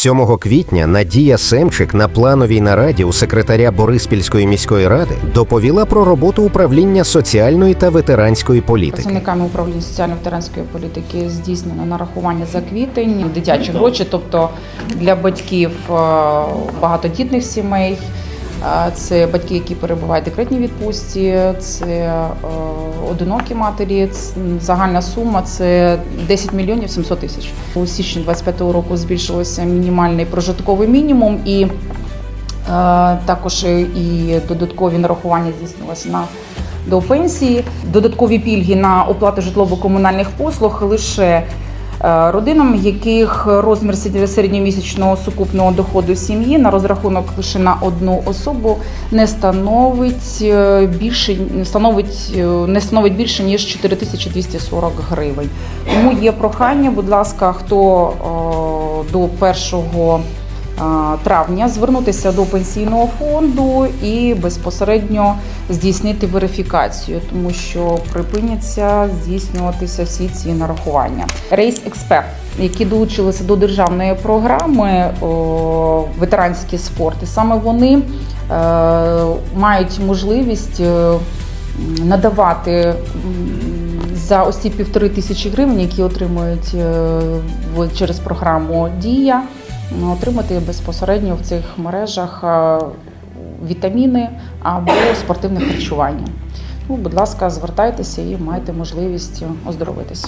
7 квітня Надія Семчик на плановій нараді у секретаря Бориспільської міської ради доповіла про роботу управління соціальної та ветеранської політики. Працівниками управління соціально-ветеранської політики здійснено нарахування за квітень, дитячі гроші, тобто для батьків е, багатодітних сімей. Це батьки, які перебувають в декретній відпустці, це е, одинокі матері. Загальна сума це 10 мільйонів 700 тисяч. У січні 25-го року збільшилося мінімальний прожитковий мінімум і е, також і додаткові нарахування здійснилося на до пенсії, додаткові пільги на оплату житлово-комунальних послуг лише родинам, яких розмір середньомісячного сукупного доходу сім'ї на розрахунок лише на одну особу не становить е, більше становить е, не становить більше ніж 4240 гривень. Тому є прохання, будь ласка, хто е, до першого е, травня звернутися до пенсійного фонду і безпосередньо здійснити верифікацію, тому що припиняться здійснюватися всі ці нарахування. Рейс експерт, які долучилися до державної програми о, ветеранські спорти, саме вони е, мають можливість. е, Надавати за ось ці півтори тисячі гривень, які отримують е, через програму Дія, отримати безпосередньо в цих мережах е, вітаміни або спортивне харчування. Ну, будь ласка, звертайтеся і маєте можливість оздоровитись.